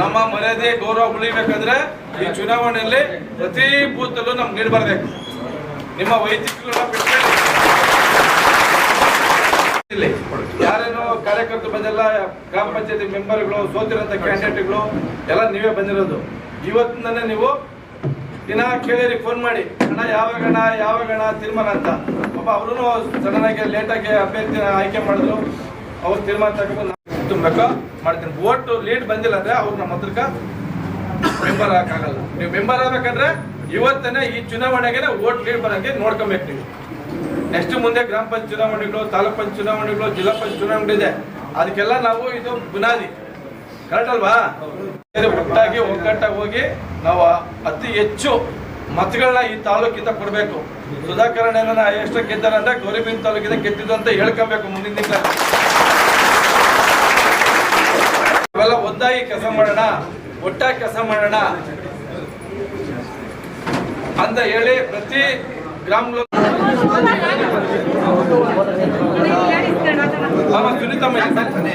ನಮ್ಮ ಮರ್ಯಾದೆ, ಗೌರವ ಉಳಿಬೇಕಾದ್ರೆ ಈ ಚುನಾವಣೆಯಲ್ಲಿ ಪ್ರತಿ ಬೂತಲ್ಲೂ ನಮ್ಗೆ ನೀಡಬಾರ್ದು ನಿಮ್ಮ ವೈದ್ಯಕೀಯ ಯಾರೇನೋ ಕಾರ್ಯಕರ್ತರು ಬಂದೆಲ್ಲ ಗ್ರಾಮ ಪಂಚಾಯತಿ ಮೆಂಬರ್ಗಳು ಸೋತಿರೋಂಥ ಕ್ಯಾಂಡಿಡೇಟ್ಗಳು, ಎಲ್ಲ ನೀವೇ ಬಂದಿರೋದು. ಇವತ್ತಿನ ನೀವು ದಿನ ಕೇಳಿರಿ ಫೋನ್ ಮಾಡಿ. ಅಣ್ಣ ಯಾವಾಗಣ ಯಾವಾಗಣ ತೀರ್ಮಾನ ಅಂತ. ಪಾಪ ಅವರು ಸಡನ್ ಆಗಿ ಲೇಟಾಗಿ ಅಭ್ಯರ್ಥಿ ಆಯ್ಕೆ ಮಾಡಿದ್ರು. ಅವ್ರು ತೀರ್ಮಾನ ತಗೊಂಡು ತುಂಬಬೇಕು ಮಾಡ್ತೀನಿ. ಓಟ್ ಲೀಡ್ ಬಂದಿಲ್ಲ ಅಂದ್ರೆ ಅವ್ರು ನಮ್ಮ ಹತ್ರಕ್ಕೆ ಮೆಂಬರ್ ಆಗಕ್ಕಾಗಲ್ಲ ನೀವು ಮೆಂಬರ್ ಆಗ್ಬೇಕಂದ್ರೆ ಇವತ್ತನೇ ಈ ಚುನಾವಣೆಗೆ ಓಟ್ ಲೀಡ್ ಬರೋಂಗೆ ನೋಡ್ಕೊಬೇಕು ನೀವು. ನೆಕ್ಸ್ಟ್ ಮುಂದೆ ಗ್ರಾಮ ಪಂಚಾಯತ್ ಚುನಾವಣೆಗಳು, ತಾಲೂಕ್ ಪಂಚಾಯತ್ ಚುನಾವಣೆಗಳು, ಜಿಲ್ಲಾ ಪಂಚಾಯತ್ ಚುನಾವಣೆ ಇದೆ. ಅದಕ್ಕೆಲ್ಲ ನಾವು ಇದು ಬುನಾದಿ. ಕರೆಕ್ಟ್ ಅಲ್ವಾ? ಒಟ್ಟಾಗಿ ಒಗ್ಗಟ್ಟಾಗಿ ಹೋಗಿ ನಾವು ಅತಿ ಹೆಚ್ಚು ಮತಗಳನ್ನ ಈ ತಾಲೂಕಿಂದ ಕೊಡಬೇಕು. ಸುಧಾಕರಣೆಯನ್ನ ಎಷ್ಟು ಗೆದ್ದಾರೆ ಅಂದ್ರೆ ಗೌರಿಬೀನ್ ತಾಲೂಕಿಂದ ಗೆದ್ದಿದ್ದು ಅಂತ ಹೇಳ್ಕೊಬೇಕು ಮುಂದಿನ ದಿನಗಳಲ್ಲಿ. ಒಂದಾಗಿ ಕೆಲಸ ಮಾಡೋಣ ಒಟ್ಟಾಗಿ ಕೆಲಸ ಮಾಡೋಣ ಅಂತ ಹೇಳಿ ಪ್ರತಿ ಗ್ರಾಮಗಳು ಆಮ ಸುನೀತಮ್ಮ ಹೇಳಿ